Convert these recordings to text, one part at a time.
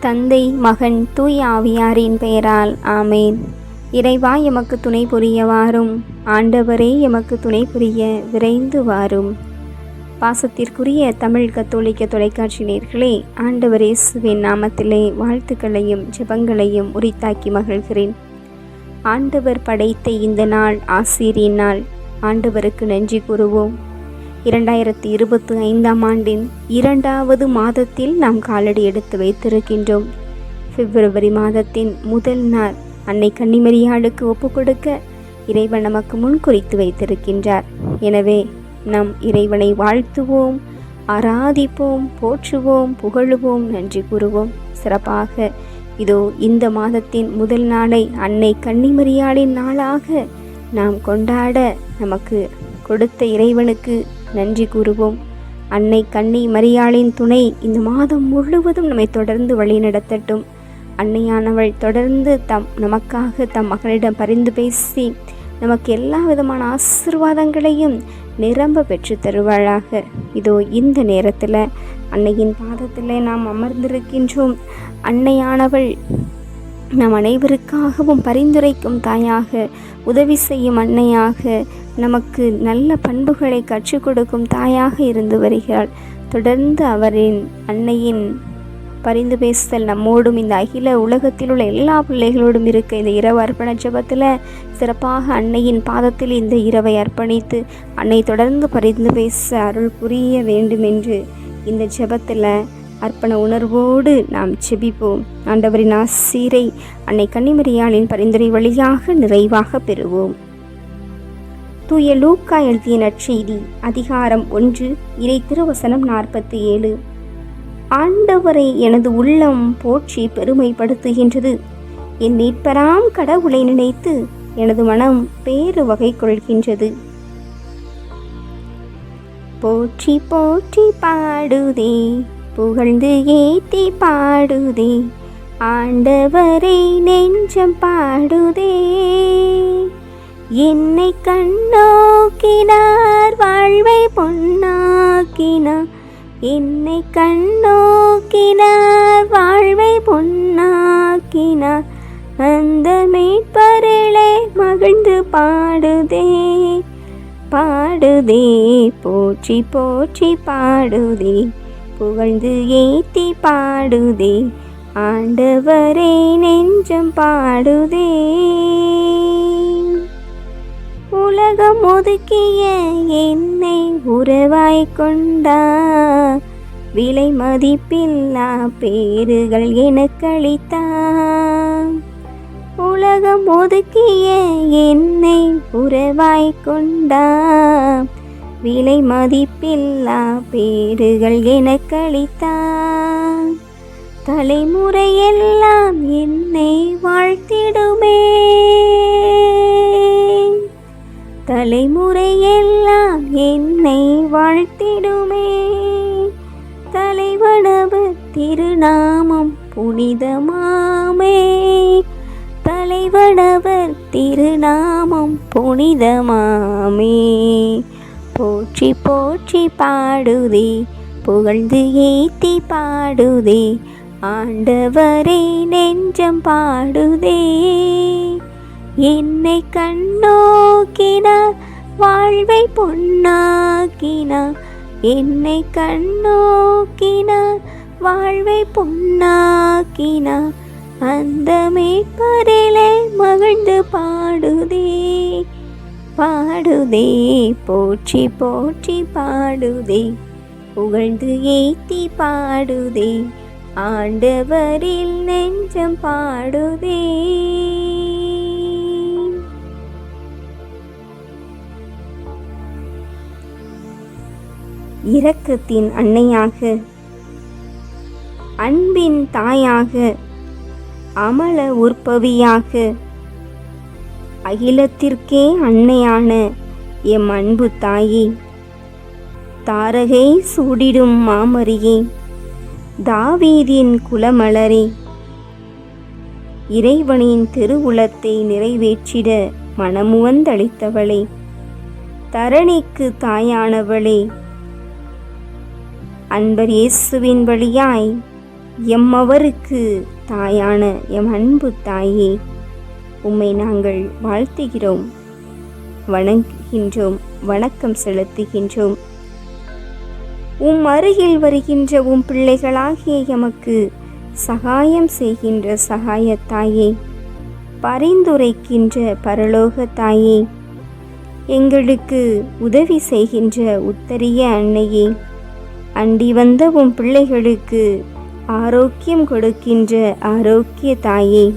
தந்தை மகன் தூய் ஆவியாரின் பெயரால் ஆமேன். இறைவா எமக்கு துணை புரிய வாரும். ஆண்டவரே எமக்கு துணை புரிய விரைந்து வாரும். பாசத்திற்குரிய தமிழ் கத்தோலிக்க தொலைக்காட்சி நேர்களே ஆண்டவர் இயேசுவின் நாமத்திலே வாழ்த்துக்களையும் ஜெபங்களையும் உரித்தாக்கி மகிழ்கிறேன். ஆண்டவர் படைத்த இந்த நாள் ஆசிரியர் நாள். ஆண்டவருக்கு நன்றி கூறுவோம். இரண்டாயிரத்தி இருபத்தி ஐந்தாம் ஆண்டின் இரண்டாவது மாதத்தில் நாம் காலடி எடுத்து வைத்திருக்கின்றோம். பிப்ரவரி மாதத்தின் முதல் நாள் அன்னை கன்னிமரியாளுக்கு ஒப்பு கொடுக்க இறைவன் நமக்கு முன் குறித்து வைத்திருக்கின்றார். எனவே நம் இறைவனை வாழ்த்துவோம் ஆராதிப்போம் போற்றுவோம் புகழுவோம் நன்றி கூறுவோம். சிறப்பாக இதோ இந்த மாதத்தின் முதல் நாளை அன்னை கன்னிமரியாளின் நாளாக நாம் கொண்டாட நமக்கு கொடுத்த இறைவனுக்கு நன்றி கூறுவோம். அன்னை கண்ணி மரியாளின் துணை இந்த மாதம் முழுவதும் நம்மை தொடர்ந்து வழிநடத்தட்டும் அன்னையானவள் தொடர்ந்து தம் நமக்காக தம் மகனிடம் பரிந்து பேசி நமக்கு எல்லா விதமான ஆசிர்வாதங்களையும் நிரம்ப பெற்று தருவாளாக. இதோ இந்த நேரத்தில் அன்னையின் பாதத்தில் நாம் அமர்ந்திருக்கின்றோம். அன்னையானவள் நம் அனைவருக்காகவும் பரிந்துரைக்கும் தாயாக உதவி செய்யும் அன்னையாக நமக்கு நல்ல பண்புகளை கற்றுக் கொடுக்கும் தாயாக இருந்து வருகிறாள். தொடர்ந்து அவரின் அன்னையின் பரிந்து பேசுதல் நம்மோடும் இந்த அகில உலகத்தில் உள்ள எல்லா பிள்ளைகளோடும் இருக்க இந்த இரவு அர்ப்பண ஜபத்தில் சிறப்பாக அன்னையின் பாதத்தில் இந்த இரவை அர்ப்பணித்து அன்னை தொடர்ந்து பரிந்து பேச அருள் புரிய வேண்டும் என்று இந்த ஜபத்தில் அர்ப்பண உணர்வோடு நாம் செபிப்போம் ஆண்டவரின் ஆசீரை அன்னை கன்னிமரியாளின் பரிந்துரை வழியாக நிறைவாக பெறுவோம். தூய லூக்கா எழுதிய நற்செய்தி அதிகாரம் ஒன்று இறை திருவசனம் நாற்பத்தி ஏழு. ஆண்டவரை எனது உள்ளம் போற்றி பெருமைப்படுத்துகின்றது. என் மீட்பராம் கடவுளை நினைத்து எனது மனம் பேறு வகை கொள்கின்றது. போற்றி போற்றி பாடுதே புகழ்ந்து ஏத்தி பாடுதே ஆண்டவரை நெஞ்சம் பாடுதே. என்னை கண்ணோக்கினார் வாழ்வை பொன்னாக்கினார். என்னை கண்ணோக்கினார் வாழ்வை பொன்னாக்கினார். அந்த மீட்பரிலே மகிழ்ந்து பாடுதே பாடுதே போற்றி போற்றி பாடுதே. புகழ்ந்து ஏத்தி பாடுதே ஆண்டவரே நெஞ்சம் பாடுதே. உலகம் ஒதுக்கிய என்னை உறவாய் கொண்டா? விலை மதிப்பில்லா பேறுகள் எனக்களித்தான் உலகம் ஒதுக்கிய என்னை உறவாய் கொண்டா? விலை மதிப்பில்லா பேறுகள் எனக்களித்தான் தலைமுறையெல்லாம் என்னை வாழ்த்திடுமே? தலைமுறையெல்லாம் என்னை வாழ்த்திடுமே. தலைவனவு திருநாமம் புனிதமாமே. தலைவனவர் திருநாமம் புனிதமாமே. போற்றி போற்றி பாடுதே புகழ்ந்து ஏத்தி பாடுதே. ஆண்டவரே நெஞ்சம் பாடுதே. என்னை கண்ணோக்கினார் வாழ்வை பொன்னாக்கினார் என்னை கண்ணோக்கினார் வாழ்வை பொன்னாக்கினார் அந்த மேற்பரிலே மகிழ்ந்து பாடுதே பாடுதே போற்றி போற்றி பாடுதே. புகழ்ந்து ஏத்தி பாடுதே ஆண்டவரில் நெஞ்சம் பாடுதே. இரக்கத்தின் அன்னையாக. அன்பின் தாயாக அமல உற்பவியாக. அகிலத்திற்கே அன்னையான எம் அன்பு தாயே தாரகை சூடிடும் மாமரியே தாவீதின் குலமலரே இறைவனின் திருவுளத்தை நிறைவேற்றிட மனமுவந்தளித்தவளே தரணிக்கு தாயானவளே அன்பர் இயேசுவின் வழியாய். எம்மவருக்கு தாயான எம் அன்பு தாயே. உம்மை நாங்கள் வாழ்த்துகிறோம். வணங்குகின்றோம். வணக்கம் செலுத்துகின்றோம். உம் அருகில் வருகின்ற உம் பிள்ளைகளாகிய எமக்கு சகாயம் செய்கின்ற சகாய தாயே. பரிந்துரைக்கின்ற பரலோக தாயே. எங்களுக்கு உதவி செய்கின்ற உத்தரிய அன்னையே. அண்டி வந்த உன் பிள்ளைகளுக்கு ஆரோக்கியம் கொடுக்கின்ற ஆரோக்கிய தாயே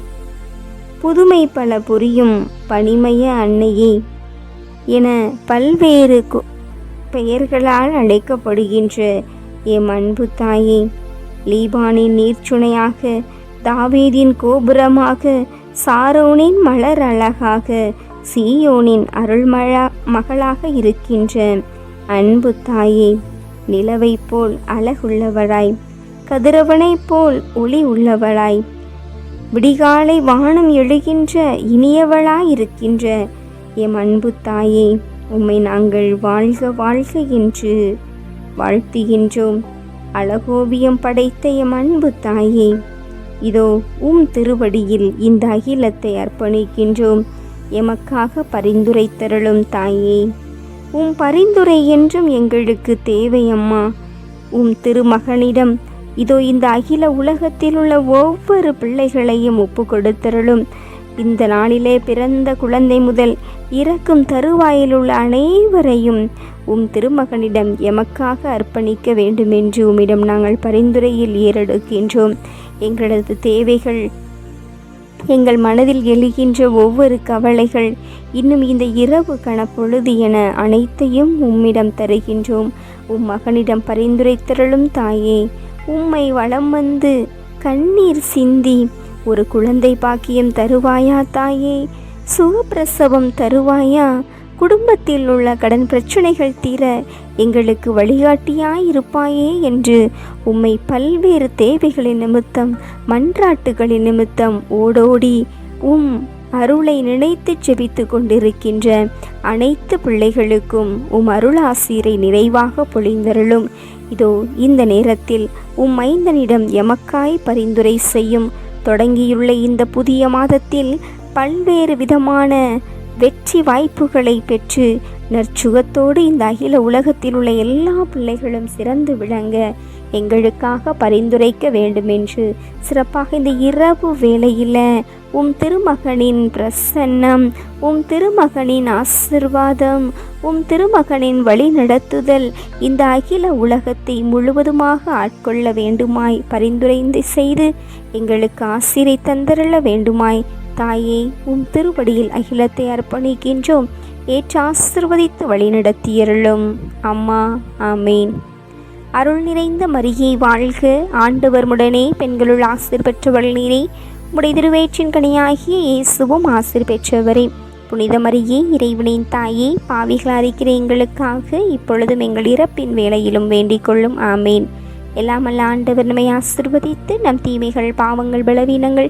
புதுமை பல புரியும் பனிமய அன்னையே என பல்வேறு பெயர்களால் அழைக்கப்படுகின்ற எம் அன்பு தாயே லீபானின் நீர்ச்சுனையாக தாவீதின் கோபுரமாக சாரோனின் மலர் அழகாக சீயோனின் அருள்மழா மகளாக இருக்கின்ற அன்பு தாயே. நிலவை போல் அழகுள்ளவளாய் கதிரவனைப் போல் ஒளி உள்ளவளாய் விடிகாலை வானம் எழுகின்ற இனியவளாய் இருக்கின்ற எம் அன்பு தாயே உம்மை நாங்கள் வாழ்க வாழ்க என்று வாழ்த்துகின்றோம். அழகோவியம் படைத்த எம் அன்பு தாயே இதோ உம் திருவடியில் இந்த அகிலத்தை அர்ப்பணிக்கின்றோம். எமக்காக பரிந்துரைத்தருளும் தாயே. உம் பரிந்துரை என்றும் எங்களுக்கு தேவை அம்மா உம் திருமகனிடம் இதோ இந்த அகில உலகத்தில் உள்ள ஒவ்வொரு பிள்ளைகளையும் ஒப்பு கொடுத்தருளும். இந்த நாளிலே பிறந்த குழந்தை முதல் இறக்கும் தருவாயில் உள்ள அனைவரையும் உம் திருமகனிடம் எமக்காக அர்ப்பணிக்க வேண்டுமென்று உம்மிடம் நாங்கள் பரிந்துரையில் ஏறெடுக்கின்றோம். எங்களது தேவைகள் எங்கள் மனதில் எழுகின்ற ஒவ்வொரு கவலைகள் இன்னும் இந்த இரவு கணப்பொழுது என அனைத்தையும் உம்மிடம் தருகின்றோம். உம் மகனிடம் பரிந்துரைத்திரளும் தாயே உம்மை வளம் வந்து கண்ணீர் சிந்தி ஒரு குழந்தை பாக்கியம் தருவாயா தாயே? சுகப்பிரசவம் தருவாயா? குடும்பத்தில் உள்ள கடன் பிரச்சனைகள் தீர எங்களுக்கு வழிகாட்டியாயிருப்பாயே என்று உம்மை பல்வேறு தேவைகளின் நிமித்தம் மன்றாட்டுகளின் நிமித்தம் ஓடோடி உம் அருளை நினைத்து செபித்து கொண்டிருக்கின்ற அனைத்து பிள்ளைகளுக்கும் உம் அருளாசீரை நிறைவாக பொழிந்தருளும். இதோ இந்த நேரத்தில் உம் மைந்தனிடம் எமக்காய் பரிந்துரை செய்யும். தொடங்கியுள்ள இந்த புதிய மாதத்தில் பல்வேறு விதமான வெற்றி வாய்ப்புகளை பெற்று நற்சுகத்தோடு இந்த அகில உலகத்தில் உள்ள எல்லா பிள்ளைகளும் சிறந்து விளங்க எங்களுக்காக பரிந்துரைக்க வேண்டுமென்று சிறப்பாக இந்த இரவு வேளையில் உம் திருமகனின் பிரசன்னம் உம் திருமகனின் ஆசிர்வாதம் உம் திருமகனின் வழிநடத்துதல் இந்த அகில உலகத்தை முழுவதுமாக ஆட்கொள்ள வேண்டுமாய் பரிந்துரைந்து செய்து எங்களுக்கு ஆசிரை தந்தரள வேண்டுமாய் தாயே உம் திருவடியில் அகிலத்தை அர்ப்பணிக்கின்றோம். ஏற்று ஆசிர்வதித்து வழிநடத்தியருளும். அம்மா ஆமேன். அருள் நிறைந்த மரியை வாழ்க. ஆண்டவர் முடனே பெண்களுள் ஆசிர் பெற்றவள் நீரே உடைய திருவேற்றின் கனியாகிய இயேசுவும் ஆசிர் பெற்றவரே. புனித மரியே இறைவனின் தாயே பாவிகள் அறிக்கிற எங்களுக்காக இப்பொழுதும் எங்கள் இறப்பின் வேலையிலும் வேண்டிக் கொள்ளும். ஆமேன். எல்லாமல்ல ஆண்டவர் நம்மை ஆசிர்வதித்து நம் தீமைகள் பாவங்கள் பலவீனங்கள்